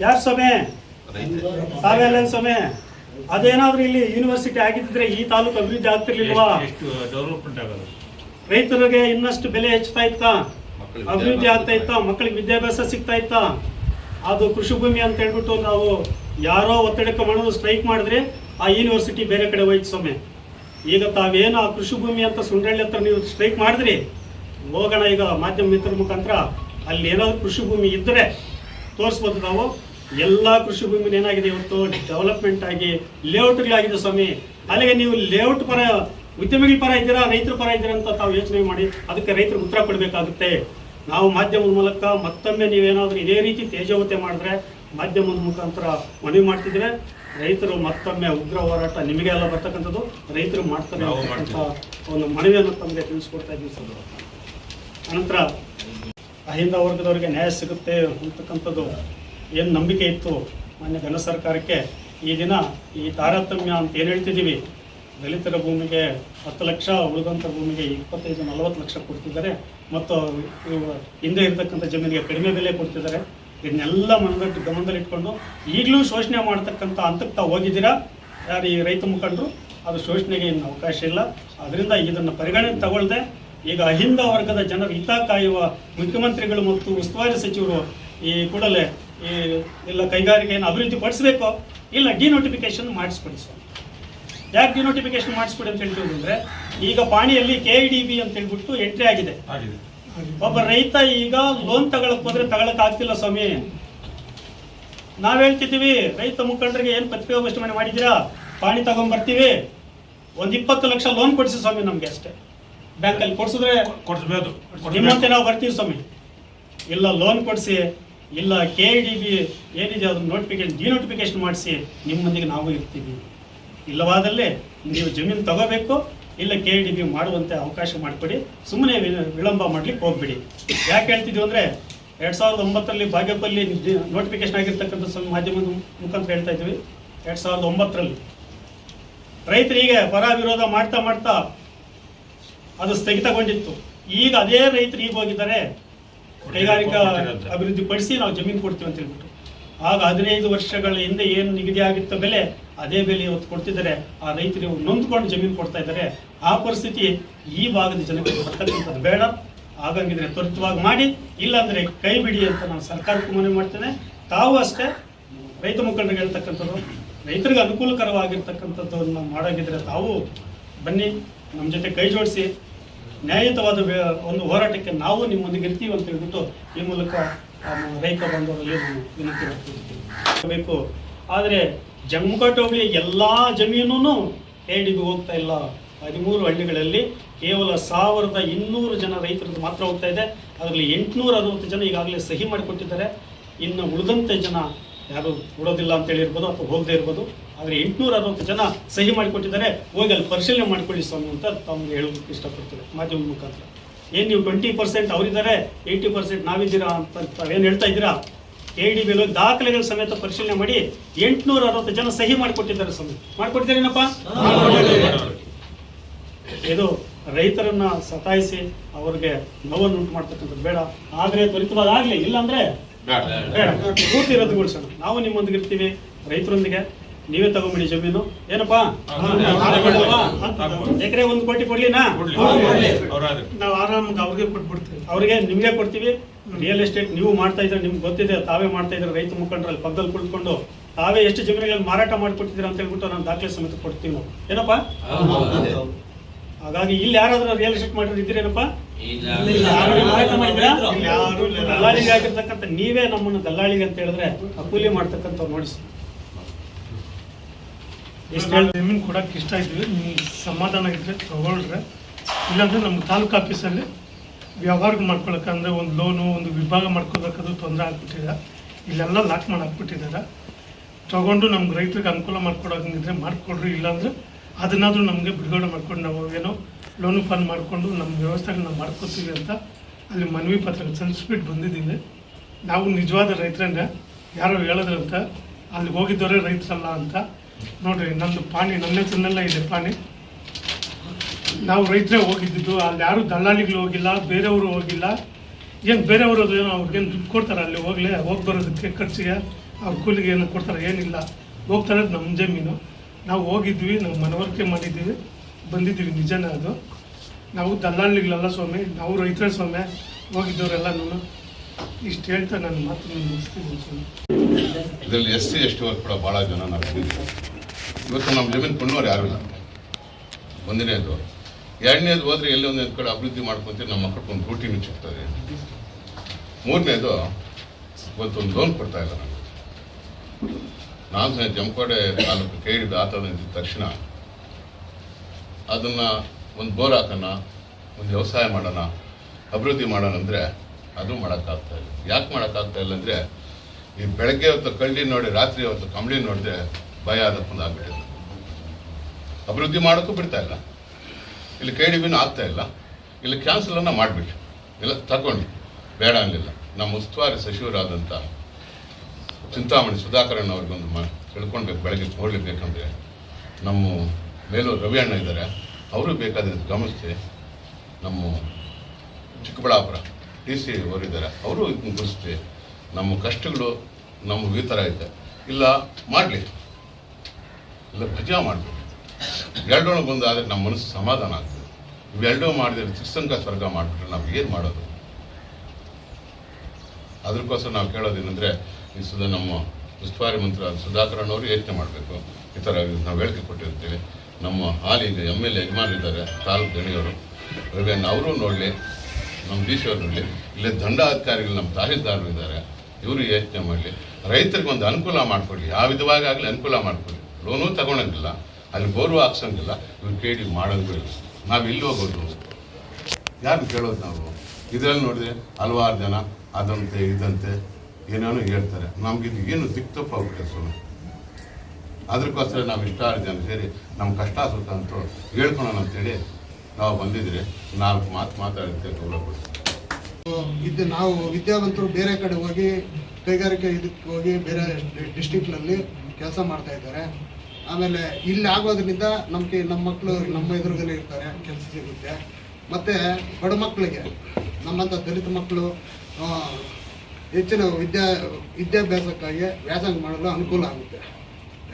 ಯಾರ ಸಭೆ? ತಾವೆಲ್ಲ ಸ್ವಾಮಿ ಅದೇನಾದ್ರೂ ಇಲ್ಲಿ ಯೂನಿವರ್ಸಿಟಿ ಆಗಿದ್ರೆ ಈ ತಾಲೂಕು ಅಭಿವೃದ್ಧಿ ಆಗ್ತಿರ್ಲಿಲ್ವಾ? ಎಷ್ಟು ಡೆವಲಪ್ಮೆಂಟ್ ಆಗೋದು? ರೈತರಿಗೆ ಇನ್ನಷ್ಟು ಬೆಲೆ ಹೆಚ್ಚುತ್ತಾ ಇತ್ತ? ಅಭಿವೃದ್ಧಿ ಆಗ್ತಾ ಇತ್ತಾ? ಮಕ್ಕಳಿಗೆ ವಿದ್ಯಾಭ್ಯಾಸ ಸಿಗ್ತಾ ಇತ್ತ? ಅದು ಕೃಷಿ ಭೂಮಿ ಅಂತ ಹೇಳ್ಬಿಟ್ಟು ನಾವು ಯಾರೋ ಒತ್ತಡಕ್ಕೆ ಮಾಡೋದು ಸ್ಟ್ರೈಕ್ ಮಾಡಿದ್ರೆ ಆ ಯೂನಿವರ್ಸಿಟಿ ಬೇರೆ ಕಡೆ ಹೋಯ್ತು ಸ್ವಾಮಿ. ಈಗ ತಾವೇನು ಆ ಕೃಷಿ ಭೂಮಿ ಅಂತ ಸುಂಡಳ್ಳಿ ಹತ್ರ ನೀವು ಸ್ಟ್ರೈಕ್ ಮಾಡಿದ್ರಿ? ಹೋಗೋಣ ಈಗ ಮಾಧ್ಯಮ ಮಿತ್ರ ಮುಖಾಂತರ. ಅಲ್ಲಿ ಏನಾದ್ರು ಕೃಷಿ ಭೂಮಿ ಇದ್ದರೆ ತೋರಿಸ್ಬೋದು ನಾವು. ಎಲ್ಲ ಕೃಷಿ ಭೂಮಿ ಏನಾಗಿದೆ ಇವತ್ತು? ಡೆವಲಪ್ಮೆಂಟ್ ಆಗಿ ಲೇಔಟ್ಗಳಾಗಿದೆ ಸ್ವಾಮಿ. ಅಲ್ಲಿಗೆ ನೀವು ಲೇಔಟ್ ಪರ ಉದ್ಯಮಿಗಳ ಪರ ಇದ್ದೀರಾ ರೈತರ ಪರ ಇದ್ದೀರಾ ಅಂತ ತಾವು ಯೋಚನೆ ಮಾಡಿ ಅದಕ್ಕೆ ರೈತರಿಗೆ ಉತ್ತರ ಕೊಡಬೇಕಾಗುತ್ತೆ. ನಾವು ಮಾಧ್ಯಮದ ಮೂಲಕ ಮತ್ತೊಮ್ಮೆ ನೀವೇನಾದರೂ ಇದೇ ರೀತಿ ತೇಜವತೆ ಮಾಡಿದ್ರೆ ಮಾಧ್ಯಮದ ಮುಖಾಂತರ ಮನವಿ ಮಾಡ್ತಿದ್ರೆ ರೈತರು ಮತ್ತೊಮ್ಮೆ ಉಗ್ರ ಹೋರಾಟ ನಿಮಗೆಲ್ಲ ಬರ್ತಕ್ಕಂಥದ್ದು ರೈತರು ಮಾಡ್ತಾರೆ ಅಂತ ಒಂದು ಮನವಿಯನ್ನು ತಮಗೆ ತಿಳಿಸ್ಕೊಡ್ತಾ ಇದ್ದೀವಿ ಸರ್. ಅನಂತರ ಅಹಿಂದ ವರ್ಗದವರಿಗೆ ನ್ಯಾಯ ಸಿಗುತ್ತೆ ಅಂತಕ್ಕಂಥದ್ದು ಏನು ನಂಬಿಕೆ ಇತ್ತು ಮಾನ್ಯ ಜನ ಸರ್ಕಾರಕ್ಕೆ? ಈ ದಿನ ಈ ತಾರತಮ್ಯ ಅಂತ ಏನು ಹೇಳ್ತಿದ್ದೀವಿ? ದಲಿತರ ಭೂಮಿಗೆ ಹತ್ತು ಲಕ್ಷ ಉಳಿದಂಥ ಭೂಮಿಗೆ ಇಪ್ಪತ್ತೈದು, ನಲವತ್ತು ಲಕ್ಷ ಕೊಡ್ತಿದ್ದಾರೆ. ಮತ್ತು ಹಿಂದೆ ಇರತಕ್ಕಂಥ ಜಮೀನಿಗೆ ಕಡಿಮೆ ಬೆಲೆ ಕೊಡ್ತಿದ್ದಾರೆ. ಇದನ್ನೆಲ್ಲ ಮನದಟ್ಟು ಗಮನದಲ್ಲಿಟ್ಕೊಂಡು ಈಗಲೂ ಶೋಷಣೆ ಮಾಡ್ತಕ್ಕಂಥ ಹಂತಕ್ಕೆ ತಾವು ಹೋಗಿದ್ದೀರಾ? ಯಾರು ಈ ರೈತ ಮುಖಂಡರು? ಅದು ಶೋಷಣೆಗೆ ಇನ್ನು ಅವಕಾಶ ಇಲ್ಲ. ಅದರಿಂದ ಇದನ್ನು ಪರಿಗಣನೆ ತಗೊಳ್ಳದೆ ಈಗ ಅಹಿಂದ ವರ್ಗದ ಜನರ ಹಿತ ಕಾಯುವ ಮುಖ್ಯಮಂತ್ರಿಗಳು ಮತ್ತು ಉಸ್ತುವಾರಿ ಸಚಿವರು ಈ ಕೂಡಲೇ ಈ ಇಲ್ಲ ಕೈಗಾರಿಕೆಯನ್ನು ಅಭಿವೃದ್ಧಿ ಪಡಿಸಬೇಕು ಇಲ್ಲ ಡಿನೋಟಿಫಿಕೇಶನ್ ಮಾಡಿಸ್ಕೊಡಿ ಸ್ವಾಮಿ. ಯಾಕೆ ಡಿನೋಟಿಫಿಕೇಶನ್ ಮಾಡಿಸ್ಕೊಡಿ ಅಂತ ಹೇಳ್ತೀವಿ ಅಂದರೆ ಈಗ ಪಾಣಿಯಲ್ಲಿ ಕೆ ಇ ಡಿ ಬಿ ಅಂತ ಹೇಳ್ಬಿಟ್ಟು ಎಂಟ್ರಿ ಆಗಿದೆ. ಒಬ್ಬ ರೈತ ಈಗ ಲೋನ್ ತಗೊಳಕ್ ಹೋದ್ರೆ ತಗೊಳಕ್ ಆಗ್ತಿಲ್ಲ ಸ್ವಾಮಿ. ನಾವ್ ಹೇಳ್ತಿದ್ದೀವಿ ರೈತ ಮುಖಂಡರಿಗೆ ಏನ್ ಪತ್ರಿಕಾಗೋಷ್ಠಿ ಮನೆ ಮಾಡಿದ್ದೀರಾ? ಪಾಣಿ ತಗೊಂಡ್ ಬರ್ತೀವಿ ಒಂದ್ ಇಪ್ಪತ್ತು ಲಕ್ಷ ಲೋನ್ ಕೊಡಿಸಿ ಸ್ವಾಮಿ ನಮ್ಗೆ ಅಷ್ಟೇ. ಬ್ಯಾಂಕಲ್ಲಿ ಕೊಡ್ಸಿದ್ರೆ ಕೊಡಿಸ್ಬೋದು. ನಿಮ್ಮಂತೆ ನಾವು ಬರ್ತೀವಿ ಸ್ವಾಮಿ. ಇಲ್ಲ ಲೋನ್ ಕೊಡಿಸಿ. ಇಲ್ಲ ಕೆ ಡಿ ಬಿ ಏನಿದೆ ಅದನ್ನು ನೋಟಿಫಿಕೇಶನ್ ಡಿನೋಟಿಫಿಕೇಶನ್ ಮಾಡಿಸಿ ನಿಮ್ಮೊಂದಿಗೆ ನಾವು ಇರ್ತೀವಿ. ಇಲ್ಲವಾದಲ್ಲಿ ನೀವು ಜಮೀನು ತಗೋಬೇಕು, ಇಲ್ಲ ಕೆ ಡಿ ಬಿ ಮಾಡುವಂತೆ ಅವಕಾಶ ಮಾಡಿಕೊಡಿ, ಸುಮ್ಮನೆ ವಿಳಂಬ ಮಾಡ್ಲಿಕ್ಕೆ ಹೋಗ್ಬಿಡಿ. ಯಾಕೆ ಹೇಳ್ತಿದ್ದೀವಿ ಅಂದರೆ, ಎರಡು ಸಾವಿರದ ಒಂಬತ್ತರಲ್ಲಿ ಭಾಗ್ಯಪಲ್ಲಿ ನೋಟಿಫಿಕೇಶನ್ ಆಗಿರ್ತಕ್ಕಂಥ ಸ್ವಲ್ಪ ಮಾಧ್ಯಮದ ಮುಖಾಂತರ ಹೇಳ್ತಾ ಇದ್ವಿ. ಎರಡು ಸಾವಿರದ ಒಂಬತ್ತರಲ್ಲಿ. ರೈತರಿಗೆ ಪರ ವಿರೋಧ ಮಾಡ್ತಾ ಮಾಡ್ತಾ ಅದು ಸ್ಥಗಿತಗೊಂಡಿತ್ತು. ಈಗ ಅದೇ ರೈತರು ಈಗ ಹೋಗಿದ್ದಾರೆ. ಕೈಗಾರಿಕಾ ಅಭಿವೃದ್ಧಿ ಪಡಿಸಿ ನಾವು ಜಮೀನು ಕೊಡ್ತೀವಿ ಅಂತ ಹೇಳ್ಬಿಟ್ಟು. ಆಗ ಹದಿನೈದು ವರ್ಷಗಳ ಹಿಂದೆ ಏನು ನಿಗದಿ ಆಗಿತ್ತ ಬೆಲೆ, ಅದೇ ಬೆಲೆ ಇವತ್ತು ಕೊಡ್ತಿದ್ದಾರೆ. ಆ ರೈತರು ನೊಂದ್ಕೊಂಡು ಜಮೀನು ಕೊಡ್ತಾ ಇದ್ದಾರೆ. ಆ ಪರಿಸ್ಥಿತಿ ಈ ಭಾಗದ ಜನಕ್ಕೆ ಬರ್ತಕ್ಕಂಥದ್ದು ಬೇಡ. ಆಗಂಗಿದ್ರೆ ತ್ವರಿತವಾಗಿ ಮಾಡಿ. ಇಲ್ಲಾಂದ್ರೆ ಕೈ ಬಿಡಿ ಅಂತ ನಾನು ಸರ್ಕಾರಕ್ಕೂ ಮನವಿ ಮಾಡ್ತೇನೆ. ತಾವು ಅಷ್ಟೇ ರೈತ ಮುಖಂಡರಿಗೆ ಹೇಳ್ತಕ್ಕಂಥದ್ದು, ರೈತರಿಗೆ ಅನುಕೂಲಕರವಾಗಿರ್ತಕ್ಕಂಥದ್ದನ್ನು ಮಾಡೋಗಿದ್ರೆ ತಾವು ಬನ್ನಿ, ನಮ್ಮ ಜೊತೆ ಕೈ ಜೋಡಿಸಿ. ನ್ಯಾಯಯುತವಾದ ಒಂದು ಹೋರಾಟಕ್ಕೆ ನಾವು ನಿಮ್ಮೊಂದಿಗೆ ಇರ್ತೀವಿ ಅಂತ ಹೇಳ್ಬಿಟ್ಟು ಈ ಮೂಲಕ ರೈತ ಬಂಧುವರಲ್ಲಿ ನಾನು ವಿನಂತಿ ಮಾಡ್ತಿರ್ತೀವಿ ಆದರೆ ಜಮ್ಮಘಾಟ್ ಎಲ್ಲ ಜಮೀನು ಹೇಳಿದ್ದು ಹೋಗ್ತಾ ಇಲ್ಲ. ಹದಿಮೂರು ಹಳ್ಳಿಗಳಲ್ಲಿ ಕೇವಲ ಸಾವಿರದ ಇನ್ನೂರು ಜನ ರೈತರದ್ದು ಮಾತ್ರ ಹೋಗ್ತಾ ಇದೆ. ಅದರಲ್ಲಿ ಎಂಟುನೂರ ಅರವತ್ತು ಜನ ಈಗಾಗಲೇ ಸಹಿ ಮಾಡಿಕೊಟ್ಟಿದ್ದಾರೆ. ಇನ್ನು ಉಳಿದಂತೆ ಜನ ಯಾರು ಉಳೋದಿಲ್ಲ ಅಂತ ಹೇಳಿರ್ಬೋದು ಅಥವಾ ಹೋಗದೇ ಇರ್ಬೋದು. ಆದರೆ ಎಂಟುನೂರ ಅರವತ್ತು ಜನ ಸಹಿ ಮಾಡಿಕೊಟ್ಟಿದ್ದಾರೆ. ಹೋಗಿ ಅಲ್ಲಿ ಪರಿಶೀಲನೆ ಮಾಡ್ಕೊಳ್ಳಿ ಸ್ವಾಮಿ ಅಂತ ತಮಗೆ ಹೇಳೋದಕ್ಕೆ ಇಷ್ಟಪಡ್ತೇವೆ ಮಾಧ್ಯಮದ ಮುಖಾಂತರ. ಏನು ನೀವು ಟ್ವೆಂಟಿ ಪರ್ಸೆಂಟ್ ಅವರಿದ್ದಾರೆ ಏಯ್ಟಿ ಪರ್ಸೆಂಟ್ ನಾವಿದ್ದೀರಾ ಅಂತ ಏನು ಹೇಳ್ತಾ ಇದ್ದೀರಾ? ಎ ಡಿ ಬಿ ದಾಖಲೆಗಳ ಸಮೇತ ಪರಿಶೀಲನೆ ಮಾಡಿ ಎಂಟುನೂರ ಅರವತ್ತು ಜನ ಸಹಿ ಮಾಡಿಕೊಟ್ಟಿದ್ದಾರೆ ಸ್ವಾಮಿ. ಮಾಡಿಕೊಟ್ಟಿದ್ದೀರೇನಪ್ಪ ಇದು ರೈತರನ್ನ ಸತಾಯಿಸಿ ಅವ್ರಿಗೆ ನೋವನ್ನು ಉಂಟು ಮಾಡ್ತಕ್ಕಂಥದ್ದು ಬೇಡ. ಆದರೆ ತ್ವರಿತವಾಗಿ ಆಗಲಿ ಇಲ್ಲಾಂದ್ರೆ ಬೇಡ ಬೇಡ. ಪೂರ್ತಿ ರದ್ದುಗೊಳಿಸೋಣ. ನಾವು ನಿಮ್ಮೊಂದಿಗೆ ಇರ್ತೀವಿ ರೈತರೊಂದಿಗೆ. ನೀವೇ ತಗೊಂಬಿಡಿ ಜಮೀನು ಏನಪ್ಪಾ ಎಕರೆ ಒಂದು ಕೋಟಿ ಕೊಡ್ಲಿನಾ ನಾವು ಆರಾಮಾಗಿ ಅವ್ರಿಗೆ ಕೊಟ್ಬಿಡ್ತೀವಿ ಅವ್ರಿಗೆ ನಿಮ್ಗೆ ಕೊಡ್ತೀವಿ ರಿಯಲ್ ಎಸ್ಟೇಟ್ ನೀವು ಮಾಡ್ತಾ ಇದ್ರೆ ನಿಮ್ಗೆ ಗೊತ್ತಿದೆ ತಾವೇ ಮಾಡ್ತಾ ಇದ್ರೆ ರೈತ ಮುಖಂಡರಲ್ಲಿ ಪಕ್ಕದಲ್ಲಿ ಕುಳಿತುಕೊಂಡು ತಾವೇ ಎಷ್ಟು ಜಮೀನುಗಳಲ್ಲಿ ಮಾರಾಟ ಮಾಡಿಕೊಟ್ಟಿದ್ದೀರಾ ಅಂತ ಹೇಳ್ಬಿಟ್ಟು ನಾನು ದಾಖಲೆ ಸಮೇತ ಕೊಡ್ತೀವಿ ಏನಪ್ಪಾ ಹಾಗಾಗಿ ಇಲ್ಲಿ ಯಾರಾದ್ರೂ ರಿಯಲ್ ಎಸ್ಟೇಟ್ ಮಾಡಿದ್ರೆ ಇದ್ದೀರೇನಪ್ಪ. ದಲ್ಲಾಳಿಗೆ ಆಗಿರ್ತಕ್ಕಂಥ ನೀವೇ ನಮ್ಮನ್ನು ದಲ್ಲಾಳಿಗೆ ಅಂತ ಹೇಳಿದ್ರೆ ಅಕೂಲಿ ಮಾಡ್ತಕ್ಕಂಥವ್ರು ನೋಡಿ ಜಮೀನು ಕೊಡಕ್ಕೆ ಇಷ್ಟ ಇದ್ವಿ ನಿಮ್ಗೆ ಸಮಾಧಾನ ಇದ್ರೆ ತಗೊಳ್ರೆ. ಇಲ್ಲಾಂದ್ರೆ ನಮ್ಮ ತಾಲೂಕು ಆಫೀಸಲ್ಲಿ ವ್ಯವಹಾರ ಮಾಡ್ಕೊಳಕ್ಕೆ ಅಂದ್ರೆ ಒಂದು ಲೋನು ಒಂದು ವಿಭಾಗ ಮಾಡ್ಕೋಬೇಕಾದ್ರೂ ತೊಂದರೆ ಆಗ್ಬಿಟ್ಟಿದೆ. ಇಲ್ಲೆಲ್ಲ ಲಾಕ್ ಮಾಡಿ ಹಾಕ್ಬಿಟ್ಟಿದ್ದಾರೆ ತಗೊಂಡು ನಮ್ಗೆ ರೈತರಿಗೆ ಅನುಕೂಲ ಮಾಡ್ಕೊಡೋಂಗಿದ್ರೆ ಮಾಡಿಕೊಡ್ರಿ. ಇಲ್ಲಾಂದ್ರೆ ಅದನ್ನಾದರೂ ನಮಗೆ ಬಿಡುಗಡೆ ಮಾಡ್ಕೊಂಡು ನಾವು ಏನೋ ಲೋನು ಫನ್ ಮಾಡಿಕೊಂಡು ನಮ್ಮ ವ್ಯವಸ್ಥೆಗಳನ್ನ ಮಾಡ್ಕೊತೀವಿ ಅಂತ ಅಲ್ಲಿ ಮನವಿ ಪತ್ರ ಸಲ್ಲಿಸ್ಬಿಟ್ಟು ಬಂದಿದ್ದೀನಿ ನಾವು ನಿಜವಾದ ರೈತರನ್ನ ಯಾರೋ ಹೇಳಿದ್ರಂತ, ಅಲ್ಲಿಗೆ ಹೋಗಿದ್ದವರೇ ರೈತರಲ್ಲ ಅಂತ. ನೋಡ್ರಿ, ನಂದು ಪಾಣಿ ನನ್ನ ಹೆಸರಿನೆಲ್ಲ ಇದೆ ಪಾಣಿ ನಾವು ರೈತರೇ ಹೋಗಿದ್ದಿದ್ದು ಅಲ್ಲಿ ಯಾರು ದಲ್ಲಾಳಿಗಳು ಹೋಗಿಲ್ಲ, ಬೇರೆಯವರು ಹೋಗಿಲ್ಲ. ಏನು ಬೇರೆಯವರು ಏನೋ ಅವ್ರಿಗೇನು ದುಡ್ಡು ಕೊಡ್ತಾರೆ ಅಲ್ಲಿ ಹೋಗ್ಲೇ, ಹೋಗಿ ಬರೋದಕ್ಕೆ ಖರ್ಚಿಗೆ, ಅವ್ರ ಕೂಲಿಗೆ ಏನು ಕೊಡ್ತಾರೆ, ಏನಿಲ್ಲ. ಹೋಗ್ತಾರೆ ನಮ್ಮ ಜಮೀನು. ನಾವು ಹೋಗಿದ್ವಿ, ನಾವು ಮನವರಿಕೆ ಮಾಡಿದ್ದೀವಿ, ಬಂದಿದ್ದೀವಿ, ನಿಜನೇ ಅದು. ನಾವು ದಲ್ಲಾಳಿಗಳಲ್ಲ ಸ್ವಾಮಿ, ನಾವು ರೈತರೇ ಸ್ವಾಮಿ, ಹೋಗಿದ್ದವರೆಲ್ಲ ನಾನು. ಇಷ್ಟು ಹೇಳ್ತಾ ನಾನು ಮಾತು ಮುಗಿಸ್ತೀನಿ, ಸ್ವಾಮಿ. ಇದರಲ್ಲಿ ಎಸ್ ಸಿ ಕೂಡ ಭಾಳ ಜನ ನಾವು. ಇವತ್ತು ನಮ್ಮ ಜಮೀನು ಕೊಂಡವ್ರು ಯಾರು ಇಲ್ಲ. ಒಂದನೇದು. ಎರಡನೇದು ಹೋದ್ರೆ ಎಲ್ಲಿ ಒಂದೊಂದು ಕಡೆ ಅಭಿವೃದ್ಧಿ ಮಾಡ್ಕೊಂತೀವಿ ನಮ್ಮ ಮಕ್ಕಳಿಗೆ ಒಂದು ರೂಟೀನು ಸಿಗ್ತದೆ. ಮೂರನೇದು ಇವತ್ತೊಂದು ಲೋನ್ ಕೊಡ್ತಾ ಇಲ್ಲ ನಾನು ನಾನು ಜಮಕೋಡೆ ತಾಲೂಕು ಕೇಳಿದ ಆತನ ತಕ್ಷಣ ಅದನ್ನು ಒಂದು ಬೋರ್ ಹಾಕೋಣ, ಒಂದು ವ್ಯವಸಾಯ ಮಾಡೋಣ, ಅಭಿವೃದ್ಧಿ ಮಾಡೋಣ ಅಂದರೆ ಅದು ಮಾಡೋಕ್ಕಾಗ್ತಾ ಇಲ್ಲ. ಯಾಕೆ ಮಾಡೋಕ್ಕಾಗ್ತಾ ಇಲ್ಲ ಅಂದರೆ ಈ ಬೆಳಗ್ಗೆ ಹೊತ್ತು ಕಳ್ಳಿ ನೋಡಿ, ರಾತ್ರಿ ಹೊತ್ತು ಕಂಬಳಿ ನೋಡಿದ್ರೆ ಭಯ ಅದಕ್ಕೊಂದು ಆಗ್ಬಿಟ್ಟಿದೆ. ಅಭಿವೃದ್ಧಿ ಮಾಡೋಕ್ಕೂ ಬಿಡ್ತಾ ಇಲ್ಲ. ಇಲ್ಲಿ ಕೈ ಡಿಬಿನೂ ಆಗ್ತಾ ಇಲ್ಲ. ಇಲ್ಲಿ ಕ್ಯಾನ್ಸಲನ್ನು ಮಾಡಿಬಿಟ್ಟು ಇಲ್ಲ ತಗೊಂಡು ಬೇಡ ಅನ್ನಲಿಲ್ಲ ನಮ್ಮ ಉಸ್ತುವಾರಿ ಸಚಿವರಾದಂಥ ಚಿಂತಾಮಣಿ ಸುಧಾಕರಣ್ಣ ಅವ್ರಿಗೊಂದು ಮ ತಿಳ್ಕೊಳ್ಬೇಕು, ಬೆಳಗ್ಗೆ ನೋಡ್ಲಿಕ್ಕಂದ್ರೆ ನಮ್ಮ ಮೇಲೂ ರವಿ ಅಣ್ಣ ಇದ್ದಾರೆ. ಅವರು ಬೇಕಾದ್ರೆ ಗಮನಿಸಿ ನಮ್ಮ ಚಿಕ್ಕಬಳ್ಳಾಪುರ ಡಿ ಸಿ ಅವರಿದ್ದಾರೆ ಅವರು ಇದನ್ನ ಗುರುಸ್ತಿ ನಮ್ಮ ಕಷ್ಟಗಳು ನಮ್ಮ ಈ ಥರ ಇದೆ ಇಲ್ಲ, ಮಾಡಲಿ. ಇಲ್ಲ, ಭಜಾ ಮಾಡಲಿ ಎರಡೊಳಗೆ ಒಂದು ಆದರೆ ನಮ್ಮ ಮನಸ್ಸು ಸಮಾಧಾನ ಆಗ್ತದೆ. ಇವೆರಡೂ ಮಾಡಿದ್ರೆ ಚಿಕ್ಕಸಂಗ ಸ್ವರ್ಗ ಮಾಡಿಬಿಟ್ರೆ ನಾವು ಏನು ಮಾಡೋದು? ಅದಕ್ಕೋಸ್ಕರ ನಾವು ಕೇಳೋದೇನೆಂದರೆ, ಈ ಸುಧಾ ನಮ್ಮ ಉಸ್ತುವಾರಿ ಮಂತ್ರಿ ಸುಧಾಕರನ್ ಯೋಚನೆ ಮಾಡಬೇಕು. ಈ ಥರ ನಾವು ಹೇಳಿಕೆ ಕೊಟ್ಟಿರ್ತೀವಿ. ನಮ್ಮ ಹಾಲಿಗೆ ಎಂ ಎಲ್ ಎ ಯಜಮಾನರಿದ್ದಾರೆ, ತಾಲೂಕು ಗಣಿಯವರು. ರವಿಯನ್ನ ಅವರು ನೋಡಲಿ, ನಮ್ಮ ಅವ್ರು ನೋಡಲಿ, ಇಲ್ಲಿ ದಂಡಾಧಿಕಾರಿಗಳು ನಮ್ಮ ತಹಸೀಲ್ದಾರರು ಇದ್ದಾರೆ, ಇವರು ಯೋಚನೆ ಮಾಡಲಿ. ರೈತರಿಗೆ ಒಂದು ಅನುಕೂಲ ಮಾಡ್ಕೊಡಿ. ಯಾವ ವಿಧವಾಗಿ ಆಗಲಿ ಅನುಕೂಲ ಮಾಡಿಕೊಡಿ. ಲೋನು ತಗೊಳಂಗಿಲ್ಲ. ಅಲ್ಲಿ ಗೌರವ ಹಾಕ್ಸಂಗಿಲ್ಲ ಇವ್ರು ಕೇಳಿ ಮಾಡೋಂಗೂ ಇಲ್ಲ ನಾವು ಇಲ್ಲಿ ಹೋಗೋದು? ಯಾರು ಕೇಳೋದು ನಾವು? ಇದರಲ್ಲಿ ನೋಡಿದ್ರೆ ಹಲವಾರು ಜನ ಅದಂತೆ, ಇದಂತೆ ಏನೇನೋ ಹೇಳ್ತಾರೆ. ನಮ್ಗೆ ಇದು ಏನು ದಿಕ್ತಪ್ಪ ಕೆಲಸ ಅದಕ್ಕೋಸ್ಕರ ನಾವು ಇಷ್ಟಾರು ಜನ ಸೇರಿ ನಮ್ಮ ಕಷ್ಟ ಸುತ್ತ ಅಂತ ಹೇಳ್ಕೊಳೋಣ ಅಂತೇಳಿ ನಾವು ಬಂದಿದ್ರೆ ನಾಲ್ಕು ಮಾತು ಮಾತಾಡಿದ್ದೆ ಗೌರವ ಇದು ನಾವು ವಿದ್ಯಾವಂತರು ಬೇರೆ ಕಡೆ ಹೋಗಿ ಕೈಗಾರಿಕೆ ಇದಕ್ಕೆ ಹೋಗಿ ಬೇರೆ ಡಿಸ್ಟಿಕ್ನಲ್ಲಿ ಕೆಲಸ ಮಾಡ್ತಾ ಇದ್ದಾರೆ. ಆಮೇಲೆ ಇಲ್ಲಿ ಆಗೋದ್ರಿಂದ ನಮಗೆ ನಮ್ಮ ಮಕ್ಕಳು ನಮ್ಮ ಎದುರುಗಡೆ ಇರ್ತಾರೆ, ಕೆಲಸ ಸಿಗುತ್ತೆ. ಮತ್ತು ಬಡ ಮಕ್ಕಳಿಗೆ ನಮ್ಮಂಥ ದಲಿತ ಮಕ್ಕಳು ಹೆಚ್ಚಿನ ವಿದ್ಯಾ, ವಿದ್ಯಾಭ್ಯಾಸಕ್ಕಾಗಿ ವ್ಯಾಸಂಗ ಮಾಡಲು ಅನುಕೂಲ ಆಗುತ್ತೆ.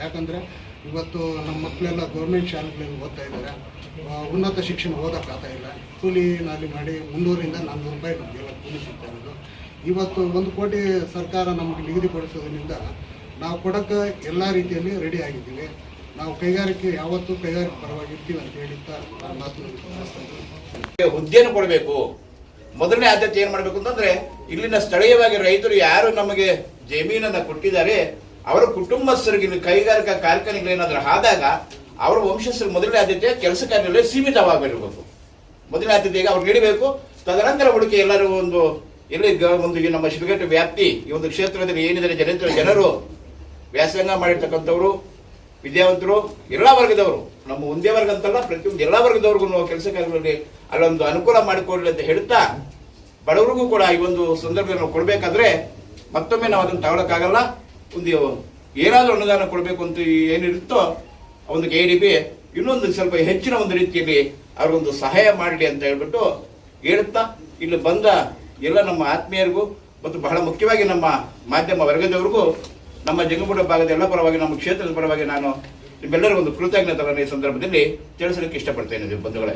ಯಾಕಂದರೆ ಇವತ್ತು ನಮ್ಮ ಮಕ್ಕಳೆಲ್ಲ ಗೌರ್ಮೆಂಟ್ ಶಾಲೆಗಳಲ್ಲಿ ಓದ್ತಾ ಇದ್ದಾರೆ. ಉನ್ನತ ಶಿಕ್ಷಣ ಓದೋಕ್ಕಾಗ್ತಾ ಇಲ್ಲ. ಕೂಲಿ ನಾಲಿ ಮಾಡಿ ಮುನ್ನೂರಿಂದ ನಾನ್ನೂರು ರೂಪಾಯಿ ನಮಗೆಲ್ಲ ಕೂಲಿ ಸಿಗ್ತಾ ಇರೋದು. ಇವತ್ತು ಒಂದು ಕೋಟಿ ಸರ್ಕಾರ ನಮಗೆ ನಿಗದಿಪಡಿಸೋದ್ರಿಂದ ನಾವು ಕೊಡಕ್ಕೆ ಎಲ್ಲ ರೀತಿಯಲ್ಲಿ ರೆಡಿ ಆಗಿದ್ದೀವಿ. ನಾವು ಕೈಗಾರಿಕೆ ಯಾವತ್ತೂ ಕೈಗಾರಿಕೆ ಪರವಾಗಿರ್ತೀವಿ ಅಂತ ಇದ್ದೀನಿ. ಹುದ್ದೆಯನ್ನು ಕೊಡಬೇಕು. ಮೊದಲನೇ ಆದ್ಯತೆ ಏನ್ ಮಾಡಬೇಕು ಅಂತಂದ್ರೆ, ಇಲ್ಲಿನ ಸ್ಥಳೀಯವಾಗಿ ರೈತರು ಯಾರು ನಮಗೆ ಜಮೀನನ್ನ ಕೊಟ್ಟಿದ್ದಾರೆ, ಅವರ ಕುಟುಂಬಸ್ಥರಿಗೆ ಕೈಗಾರಿಕಾ ಕಾರ್ಖಾನೆಗಳು ಏನಾದ್ರೂ ಆದಾಗ, ಅವರ ವಂಶಸ್ಥರು ಮೊದಲನೇ ಆದ್ಯತೆ ಕೆಲಸ ಕಾರ್ಯಗಳಲ್ಲಿ ಸೀಮಿತವಾಗಿರಬೇಕು. ಮೊದಲನೇ ಆದ್ಯತೆಗೆ ಅವ್ರು ನೀಡಬೇಕು. ತದನಂತರ ಹುಡುಕಿ ಎಲ್ಲರೂ ಒಂದು ಎಲ್ಲಿ ಒಂದು ನಮ್ಮ ಶಿಲ್ಘಟ್ಟ ವ್ಯಾಪ್ತಿ, ಈ ಒಂದು ಕ್ಷೇತ್ರದಲ್ಲಿ ಏನಿದ್ದಾರೆ ಜನರು ಜನರು ವ್ಯಾಸಂಗ ಮಾಡಿರ್ತಕ್ಕಂಥವ್ರು, ವಿದ್ಯಾವಂತರು, ಎಲ್ಲ ವರ್ಗದವರು, ನಮ್ಮ ಒಂದೇ ವರ್ಗ ಅಂತಲ್ಲ, ಪ್ರತಿಯೊಂದು ಎಲ್ಲ ವರ್ಗದವ್ರಿಗೂ ಕೆಲಸ ಕಾರ್ಯಗಳಲ್ಲಿ ಅಲ್ಲೊಂದು ಅನುಕೂಲ ಮಾಡಿಕೊಡ್ಲಿ ಅಂತ ಹೇಳ್ತಾ, ಬಡವರಿಗೂ ಕೂಡ ಈ ಒಂದು ಸಂದರ್ಭದಲ್ಲಿ ನಾವು ಕೊಡ್ಬೇಕಾದ್ರೆ ಮತ್ತೊಮ್ಮೆ ನಾವು ಅದನ್ನು ತಗೊಳಕ್ಕಾಗಲ್ಲ. ಒಂದು ಏನಾದರೂ ಅನುದಾನ ಕೊಡಬೇಕು ಅಂತ ಏನಿರುತ್ತೋ ಅವನಿಗೆ ಬಿ ಇನ್ನೊಂದು ಸ್ವಲ್ಪ ಹೆಚ್ಚಿನ ಒಂದು ರೀತಿಯಲ್ಲಿ ಅವ್ರಿಗೊಂದು ಸಹಾಯ ಮಾಡಲಿ ಅಂತ ಹೇಳ್ಬಿಟ್ಟು ಹೇಳ್ತಾ, ಇಲ್ಲಿ ಬಂದ ಎಲ್ಲ ನಮ್ಮ ಆತ್ಮೀಯರಿಗೂ ಮತ್ತು ಬಹಳ ಮುಖ್ಯವಾಗಿ ನಮ್ಮ ಮಾಧ್ಯಮ ವರ್ಗದವರಿಗೂ ನಮ್ಮ ಜಂಗಮೂಡ ಭಾಗದ ಎಲ್ಲ ಪರವಾಗಿ, ನಮ್ಮ ಕ್ಷೇತ್ರದ ಪರವಾಗಿ ನಾನು ನಿಮ್ಮೆಲ್ಲರಿಗೂ ಒಂದು ಕೃತಜ್ಞತೆಗಳನ್ನು ಈ ಸಂದರ್ಭದಲ್ಲಿ. ತಿಳಿಸಲಿಕ್ಕೆ ಇಷ್ಟಪಡ್ತೇನೆ ಬಂಧುಗಳೇ